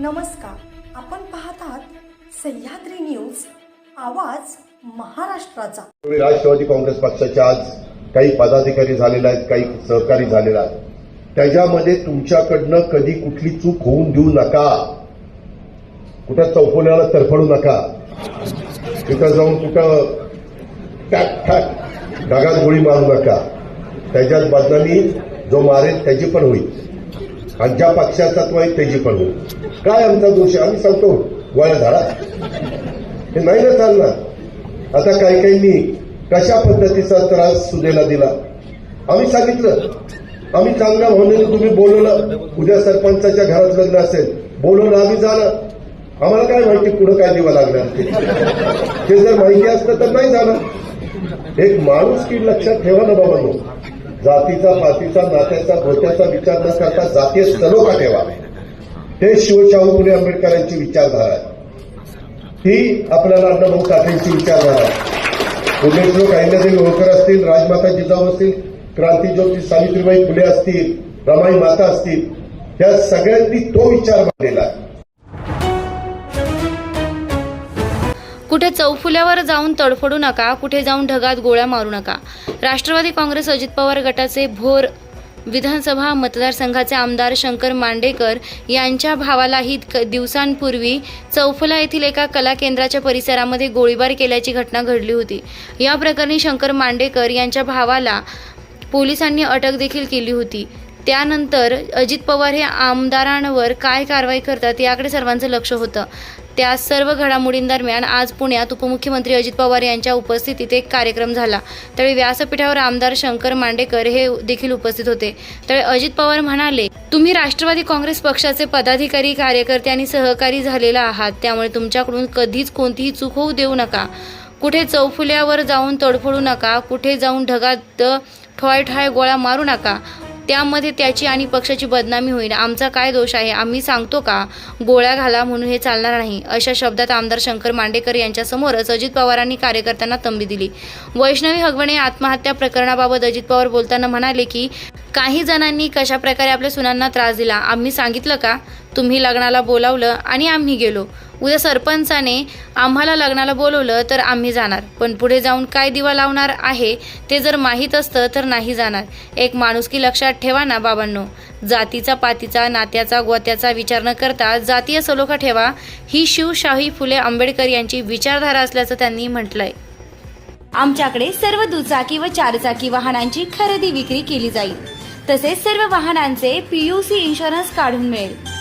नमस्कार. आपण पाहत आहात सह्याद्री न्यूज आवाज महाराष्ट्राचा. राष्ट्रवादी काँग्रेस पक्षाचे आज काही पदाधिकारी झालेले आहेत काही सहकारी झालेला आहेत. त्याच्यामध्ये तुमच्याकडनं कधी कुठली चूक होऊन देऊ नका. कुठं चौफोल्याला तरफडू नका. तिथं जाऊन कुठं टॅक टॅक ढगात गोळी मारू नका. त्याच्यात बदनामी जो मारेल त्याची पण होईल. आणि ज्या पक्षाचा तो आहे त्याची पण होईल. काय आमचा दोष आहे? आम्ही सांगतो गोळ्या झाडा हे नाही ना चालणार. आता काही काहींनी कशा पद्धतीचा त्रास सुदेला दिला? आम्ही सांगितलं. आम्ही चांगल्या म्हणून तुम्ही बोलवलं. उद्या सरपंचाच्या घरात लग्न असेल. बोलवलं आम्ही झालं. आम्हाला काय माहिती पुढं काय दिवा लागणार ते? ते जर माहिती असतं तर नाही झालं. एक माणूस की लक्षात ठेवा ना बाबांनो जातीचा पातीचा नात्याचा गोत्याचा विचार न करता जातीय सलोखा ठेवा. हे शिवशाहू फुले आंबेडकरांची विचारधारा आहे. ही आपल्याला अण्णाभाऊ साठेंची विचारधारा आहे. पुण्यश्लोक अहिल्यादेवी होळकर असतील राजमाता जिजाऊ असतील क्रांतीज्योती सावित्रीबाई फुले असतील रमाई माता असतील या सगळ्यांनी तो विचार मांडलेला आहे. चौफुल्यावर जाऊन तडफडू नका कुठे जाऊन ढगात गोळ्या मारू नका. राष्ट्रवादी काँग्रेस अजित पवार गटाचे भोर विधानसभा मतदारसंघाचे आमदार शंकर मांडेकर यांच्या भावालाही क- दिवसांपूर्वी चौफुला येथील एका कला केंद्राच्या परिसरामध्ये गोळीबार केल्याची घटना घडली होती. या प्रकरणी शंकर मांडेकर यांच्या भावाला पोलिसांनी अटक देखील केली होती. त्यानंतर अजित पवार हे आमदारांवर काय कारवाई करतात याकडे सर्वांचं लक्ष होतं. त्या सर्व घडामोडींदरम्यान आज पुण्यात उपमुख्यमंत्री अजित पवार यांच्या उपस्थितीत एक कार्यक्रम झाला. त्यावेळी व्यासपीठावर आमदार शंकर मांडेकर हे देखील उपस्थित होते. त्यावेळी अजित पवार म्हणाले तुम्ही राष्ट्रवादी काँग्रेस पक्षाचे पदाधिकारी कार्यकर्ते आणि सहकारी झालेला आहात. त्यामुळे तुमच्याकडून कधीच कोणतीही चूक होऊ देऊ नका. कुठे चौफुल्यावर जाऊन तडफडू नका. कुठे जाऊन ढगात ठोय ठोय गोळा मारू नका. त्यामध्ये त्याची आणि पक्षाची बदनामी होईल. आमचा काय दोष आहे? आम्ही सांगतो का? गोळ्या घाला म्हणून हे चालणार नाही. अशा शब्दात आमदार शंकर मांडेकर यांच्यासमोरच अजित पवारांनी कार्यकर्त्यांना तंबी दिली. वैष्णवी हगवणे आत्महत्या प्रकरणाबाबत अजित पवार बोलताना म्हणाले की काही जणांनी कशा प्रकारे आपल्या सुनांना त्रास दिला? आम्ही सांगितलं का? तुम्ही लग्नाला बोलावलं आणि आम्ही गेलो. उद्या सरपंचाने आम्हाला लग्नाला बोलवलं तर आम्ही जाणार. पण पुढे जाऊन काय दिवा लावणार आहे ते जर माहीत असतं तर नाही जाणार. एक माणुसकी लक्षात ठेवा ना बाबांनो. जातीचा पातीचा नात्याचा गोत्याचा विचार न करता जातीय सलोखा ठेवा. ही शिवशाही फुले आंबेडकर यांची विचारधारा असल्याचं त्यांनी म्हटलंय. आमच्याकडे सर्व दुचाकी व चारचाकी वाहनांची खरेदी विक्री केली जाईल. तसेच सर्व वाहनांचे पीयूसी इन्शुरन्स काढून मिळेल.